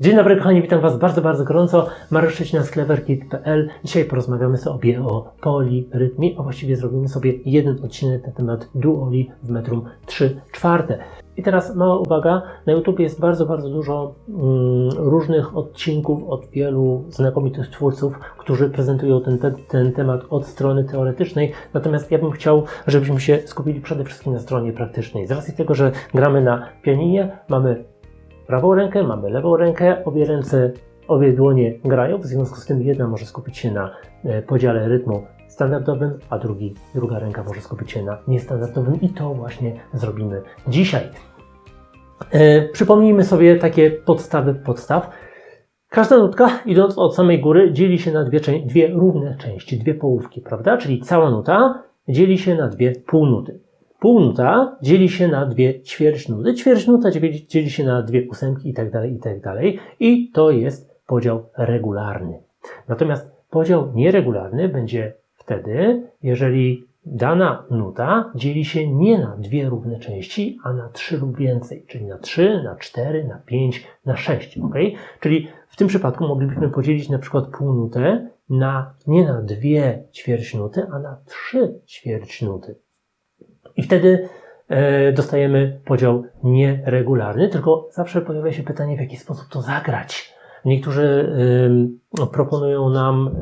Dzień dobry kochani, witam Was bardzo, bardzo gorąco. Mariusz Szczecina z cleverkit.pl. Dzisiaj porozmawiamy sobie o polirytmie, a właściwie zrobimy sobie jeden odcinek na temat duoli w metrum 3 czwarte. I teraz mała uwaga, na YouTube jest bardzo, bardzo dużo mm, różnych odcinków od wielu znakomitych twórców, którzy prezentują ten, te, ten temat od strony teoretycznej, natomiast ja bym chciał, żebyśmy się skupili przede wszystkim na stronie praktycznej. Z racji tego, że gramy na pianinie, mamy prawą rękę, mamy lewą rękę, obie ręce, obie dłonie grają, w związku z tym jedna może skupić się na e, podziale rytmu standardowym, a drugi, druga ręka może skupić się na niestandardowym i to właśnie zrobimy dzisiaj. E, przypomnijmy sobie takie podstawy podstaw. Każda nutka, idąc od samej góry, dzieli się na dwie, dwie równe części, dwie połówki, prawda? Czyli cała nuta dzieli się na dwie półnuty. Półnuta dzieli się na dwie ćwierćnuty, ćwierćnuta dzieli, się na dwie ósemki i tak dalej, i tak. I to jest podział regularny. Natomiast podział nieregularny będzie wtedy, jeżeli dana nuta dzieli się nie na dwie równe części, a na trzy lub więcej, czyli na trzy, na cztery, na pięć, na sześć, ok? Czyli w tym przypadku moglibyśmy podzielić na przykład półnutę na nie na dwie ćwierćnuty, a na trzy ćwierćnuty. I wtedy e, dostajemy podział nieregularny, tylko zawsze pojawia się pytanie, w jaki sposób to zagrać. Niektórzy proponują nam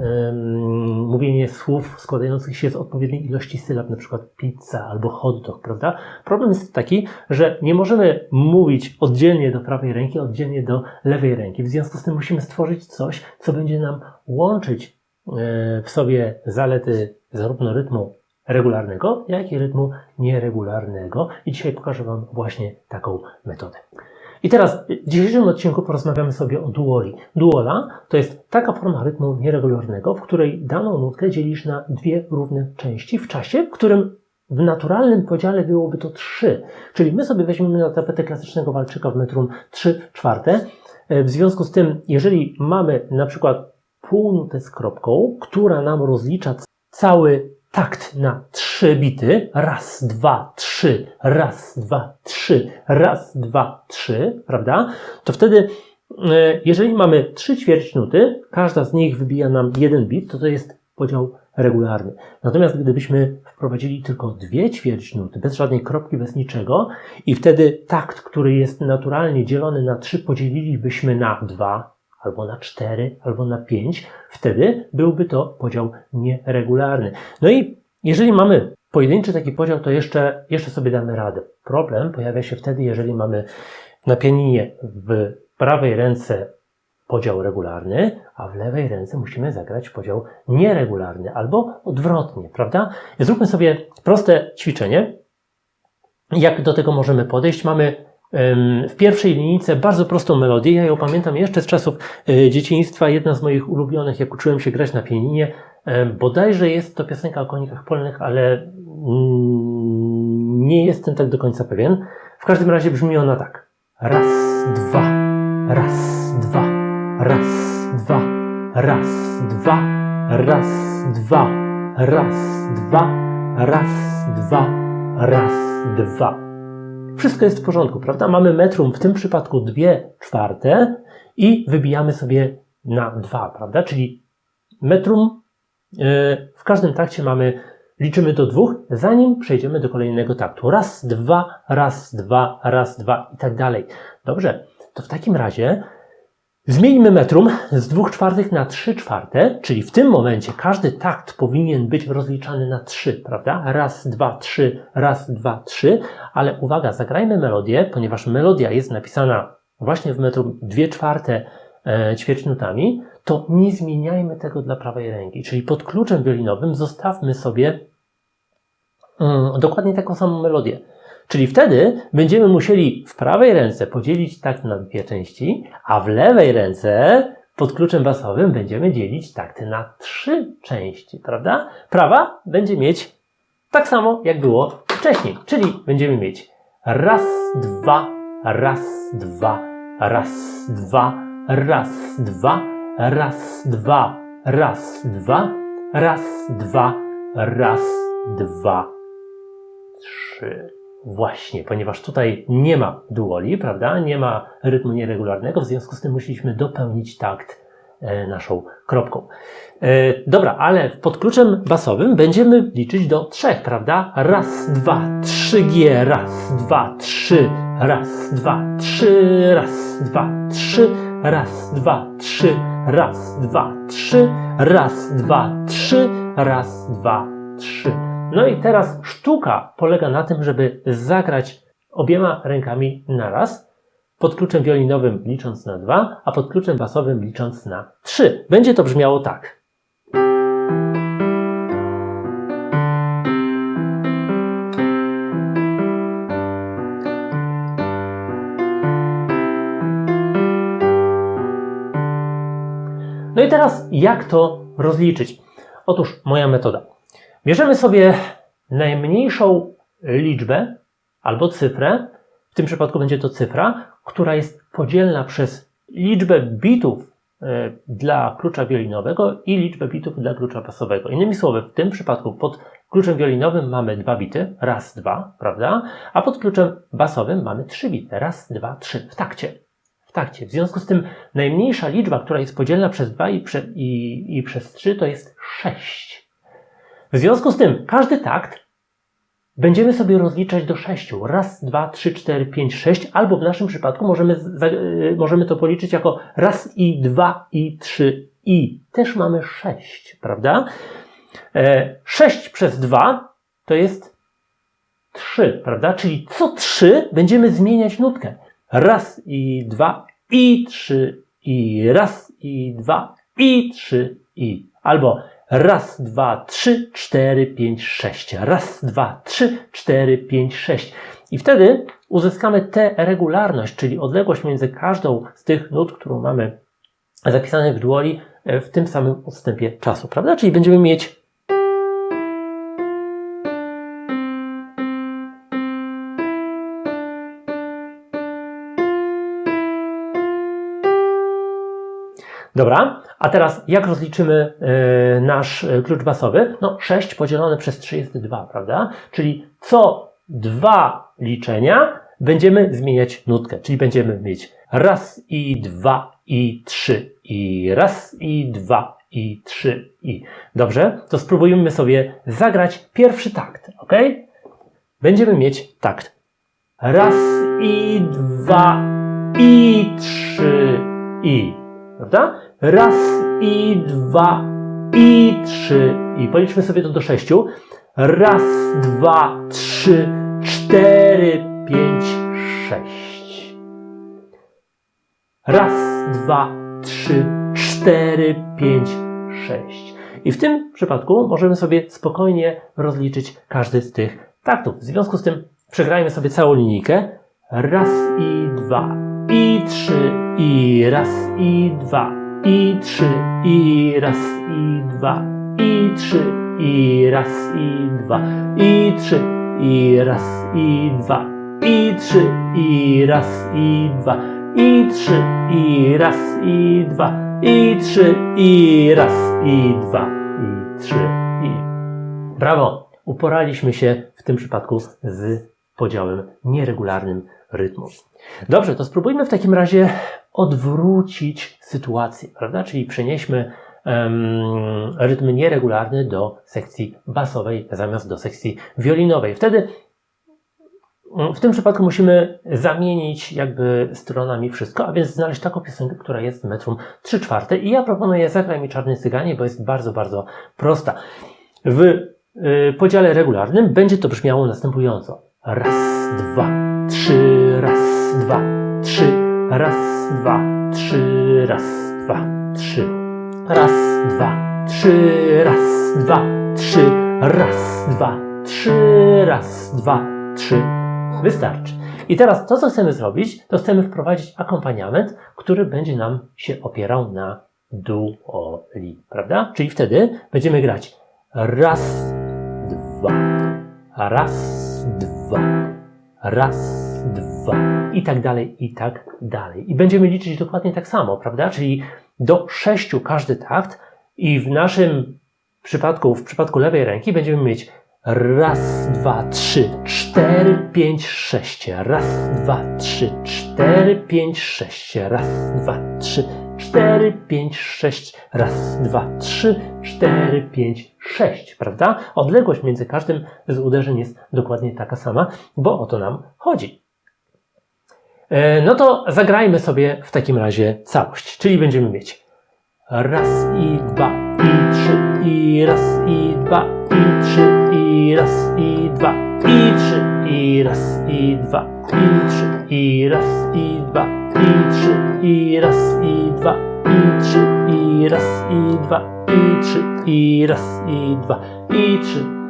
mówienie słów składających się z odpowiedniej ilości sylab, na przykład pizza albo hot dog, prawda? Problem jest taki, że nie możemy mówić oddzielnie do prawej ręki, oddzielnie do lewej ręki. W związku z tym musimy stworzyć coś, co będzie nam łączyć e, w sobie zalety zarówno rytmu regularnego, jak i rytmu nieregularnego. I dzisiaj pokażę Wam właśnie taką metodę. I teraz w dzisiejszym odcinku porozmawiamy sobie o duoli. Duola to jest taka forma rytmu nieregularnego, w której daną nutkę dzielisz na dwie równe części w czasie, w którym w naturalnym podziale byłoby to trzy. Czyli my sobie weźmiemy na tapetę klasycznego walczyka w metrum 3 czwarte. W związku z tym, jeżeli mamy na przykład półnutę z kropką, która nam rozlicza cały takt na trzy bity. Raz, dwa, trzy, raz, dwa, trzy, raz, dwa, trzy, prawda? To wtedy, e, jeżeli mamy trzy ćwierćnuty, każda z nich wybija nam jeden bit, to to jest podział regularny. Natomiast gdybyśmy wprowadzili tylko dwie ćwierćnuty, bez żadnej kropki, bez niczego, i wtedy takt, który jest naturalnie dzielony na trzy, podzielilibyśmy na dwa, albo na 4, albo na 5, wtedy byłby to podział nieregularny. No i jeżeli mamy pojedynczy taki podział, to jeszcze, jeszcze sobie damy radę. Problem pojawia się wtedy, jeżeli mamy na pianinie w prawej ręce podział regularny, a w lewej ręce musimy zagrać podział nieregularny, albo odwrotnie, prawda? Zróbmy sobie proste ćwiczenie. Jak do tego możemy podejść? Mamy w pierwszej linijce bardzo prostą melodię. Ja ją pamiętam jeszcze z czasów e, dzieciństwa. Jedna z moich ulubionych, jak uczyłem się grać na pianinie. Bodajże jest to piosenka o konikach polnych, ale mm, nie jestem tak do końca pewien. W każdym razie brzmi ona tak. Raz, dwa, raz, dwa, raz, dwa, raz, dwa, raz, dwa, raz, dwa, raz, dwa, raz, dwa. Wszystko jest w porządku, prawda? Mamy metrum, w tym przypadku dwie czwarte i wybijamy sobie na dwa, prawda? Czyli metrum yy, w każdym takcie mamy, liczymy do dwóch, zanim przejdziemy do kolejnego taktu. Raz, dwa, raz, dwa, raz, dwa i tak dalej. Dobrze, to w takim razie Zmieńmy metrum z 2 czwartych na 3 czwarte, czyli w tym momencie każdy takt powinien być rozliczany na 3, prawda? Raz, dwa, trzy, raz, dwa, trzy, ale uwaga, zagrajmy melodię, ponieważ melodia jest napisana właśnie w metrum 2 czwarte e, ćwierćnutami, to nie zmieniajmy tego dla prawej ręki, czyli pod kluczem wiolinowym zostawmy sobie mm, dokładnie taką samą melodię. Czyli wtedy będziemy musieli w prawej ręce podzielić takt na dwie części, a w lewej ręce pod kluczem basowym będziemy dzielić takty na trzy części, prawda? Prawa będzie mieć tak samo, jak było wcześniej, czyli będziemy mieć raz, dwa, raz, dwa, raz, dwa, raz, dwa, raz, dwa, raz, dwa, raz, dwa, raz, dwa, trzy. Właśnie, ponieważ tutaj nie ma duoli, prawda? Nie ma rytmu nieregularnego, w związku z tym musieliśmy dopełnić takt e, naszą kropką. E, dobra, ale pod kluczem basowym będziemy liczyć do trzech, prawda? Raz, dwa, trzy G, raz, dwa, trzy, raz, dwa, trzy, raz, dwa, trzy, raz, dwa, trzy, raz, dwa, trzy, raz, dwa, trzy, raz, dwa, trzy. No i teraz sztuka polega na tym, żeby zagrać obiema rękami naraz, pod kluczem wiolinowym licząc na dwa, a pod kluczem basowym licząc na trzy. Będzie to brzmiało tak. No i teraz jak to rozliczyć? Otóż moja metoda. Bierzemy sobie najmniejszą liczbę albo cyfrę, w tym przypadku będzie to cyfra, która jest podzielna przez liczbę bitów e, dla klucza wiolinowego i liczbę bitów dla klucza basowego. Innymi słowy, w tym przypadku pod kluczem wiolinowym mamy dwa bity, raz, dwa, prawda? A pod kluczem basowym mamy trzy bity, raz, dwa, trzy, w takcie. W takcie. W związku z tym najmniejsza liczba, która jest podzielna przez dwa i, prze, i, i przez trzy, to jest sześć. W związku z tym każdy takt będziemy sobie rozliczać do sześciu. Raz, dwa, trzy, cztery, pięć, sześć, albo w naszym przypadku możemy, y, możemy to policzyć jako raz i dwa i trzy i. Też mamy sześć, prawda? E, Sześć przez dwa to jest trzy, prawda? Czyli co trzy będziemy zmieniać nutkę. Raz i dwa i trzy i raz i dwa i trzy i. Albo raz, dwa, trzy, cztery, pięć, sześć. Raz, dwa, trzy, cztery, pięć, sześć. I wtedy uzyskamy tę regularność, czyli odległość między każdą z tych nut, którą mamy zapisane w duoli e, w tym samym odstępie czasu, prawda? Czyli będziemy mieć Dobra, a teraz jak rozliczymy e, nasz e, klucz basowy? No 6 podzielone przez 3 jest 2, prawda? Czyli co dwa liczenia będziemy zmieniać nutkę, czyli będziemy mieć raz i dwa i trzy i raz i dwa i trzy i. Dobrze, to spróbujmy sobie zagrać pierwszy takt, ok? Będziemy mieć takt. Raz i dwa i trzy i. Prawda? Raz i dwa i trzy i. Policzmy sobie to do sześciu. Raz, dwa, trzy, cztery, pięć, sześć. Raz, dwa, trzy, cztery, pięć, sześć. I w tym przypadku możemy sobie spokojnie rozliczyć każdy z tych taktów. W związku z tym przegrajmy sobie całą linijkę. Raz i dwa, i trzy, i raz, i dwa, i trzy, i raz, i dwa, i trzy, i raz, i dwa, i trzy, i raz, i dwa, i trzy, i raz, i dwa, i trzy, i raz, i dwa, i trzy, i raz, i dwa, i trzy, i. Brawo! Uporaliśmy się w tym przypadku z podziałem nieregularnym rytmu. Dobrze, to spróbujmy w takim razie odwrócić sytuację, prawda? Czyli przenieśmy em, rytm nieregularny do sekcji basowej zamiast do sekcji wiolinowej. Wtedy mm, w tym przypadku musimy zamienić jakby stronami wszystko, a więc znaleźć taką piosenkę, która jest metrum 3 czwarte i ja proponuję Zagraj mi czarny cyganie, bo jest bardzo, bardzo prosta. W y, podziale regularnym będzie to brzmiało następująco. Raz, dwa, trzy, raz, dwa, trzy, raz, dwa, trzy, raz, dwa, trzy. Raz, dwa, trzy, raz, dwa, trzy, raz, dwa, trzy, raz, dwa, trzy. Wystarczy. I teraz to, co chcemy zrobić, to chcemy wprowadzić akompaniament, który będzie nam się opierał na duoli, prawda? Czyli wtedy będziemy grać raz, dwa, raz, dwa, raz, dwa i tak dalej, i tak dalej. I będziemy liczyć dokładnie tak samo, prawda? Czyli do sześciu każdy takt i w naszym przypadku, w przypadku lewej ręki będziemy mieć Raz, dwa, trzy, cztery, pięć, sześć. Raz, dwa, trzy, cztery, pięć, sześć. Raz, dwa, trzy, cztery, pięć, sześć. Raz, dwa, trzy, cztery, pięć, sześć. Prawda? Odległość między każdym z uderzeń jest dokładnie taka sama, bo o to nam chodzi. E, no to zagrajmy sobie w takim razie całość, czyli będziemy mieć raz i dwa i trzy i raz i dwa i trzy i raz i dwa i trzy i raz i dwa i trzy i raz i dwa i trzy i raz i dwa i trzy i raz i dwa i trzy i raz i dwa i trzy.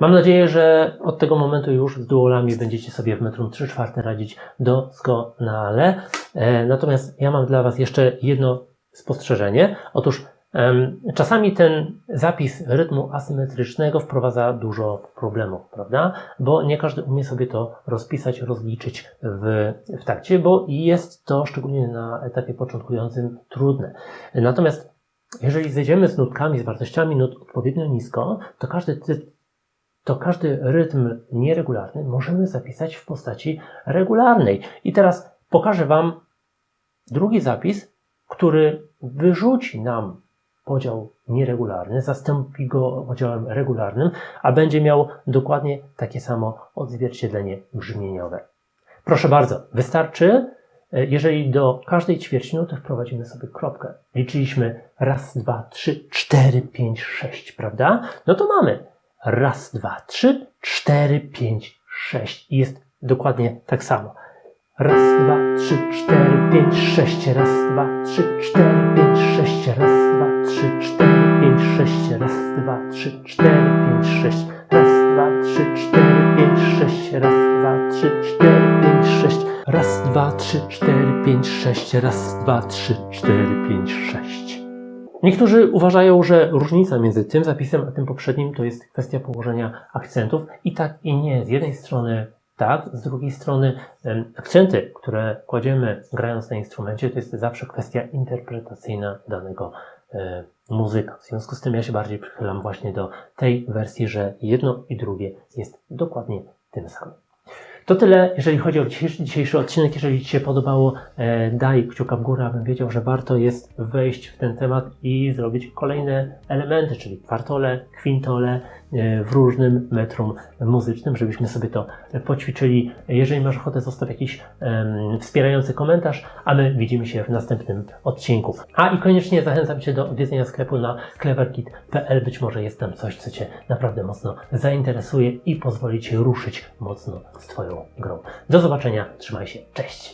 Mam nadzieję, że od tego momentu już z duolami będziecie sobie w metrum 3 czwarte radzić doskonale. E, Natomiast ja mam dla Was jeszcze jedno spostrzeżenie. Otóż czasami ten zapis rytmu asymetrycznego wprowadza dużo problemów, prawda? Bo nie każdy umie sobie to rozpisać, rozliczyć w, w takcie, bo jest to szczególnie na etapie początkującym trudne. Natomiast jeżeli zejdziemy z nutkami, z wartościami nut odpowiednio nisko, to każdy typ to każdy rytm nieregularny możemy zapisać w postaci regularnej. I teraz pokażę Wam drugi zapis, który wyrzuci nam podział nieregularny, zastąpi go podziałem regularnym, a będzie miał dokładnie takie samo odzwierciedlenie brzmieniowe. Proszę bardzo, wystarczy, jeżeli do każdej ćwierćnuty wprowadzimy sobie kropkę. Liczyliśmy raz, dwa, trzy, cztery, pięć, sześć, prawda? No to mamy raz, dwa, trzy, cztery, pięć, sześć. I jest dokładnie tak samo. Raz, dwa, trzy, cztery, pięć, sześć. Raz, dwa, trzy, cztery, pięć, sześć. Raz, dwa, trzy, cztery, pięć, sześć. Raz, dwa, trzy, cztery, pięć, sześć. Raz, dwa, trzy, cztery, pięć, sześć. Raz, dwa, trzy, cztery, pięć, sześć. Raz, dwa, trzy, cztery, pięć, sześć. Raz, dwa, trzy, cztery, pięć, sześć. Niektórzy uważają, że różnica między tym zapisem a tym poprzednim to jest kwestia położenia akcentów i tak i nie. Z jednej strony tak, z drugiej strony akcenty, które kładziemy grając na instrumencie, to jest zawsze kwestia interpretacyjna danego e, muzyka. W związku z tym ja się bardziej przychylam właśnie do tej wersji, że jedno i drugie jest dokładnie tym samym. To tyle, jeżeli chodzi o dzisiejszy, odcinek. Jeżeli Ci się podobało, e, daj kciuka w górę, abym wiedział, że warto jest wejść w ten temat i zrobić kolejne elementy, czyli kwartole, kwintole e, w różnym metrum muzycznym, żebyśmy sobie to poćwiczyli. Jeżeli masz ochotę, zostaw jakiś wspierający komentarz, a my widzimy się w następnym odcinku. A i koniecznie zachęcam Cię do odwiedzenia sklepu na cleverkit.pl. Być może jest tam coś, co Cię naprawdę mocno zainteresuje i pozwoli Ci ruszyć mocno z Twoją grą. Do zobaczenia, trzymaj się, cześć!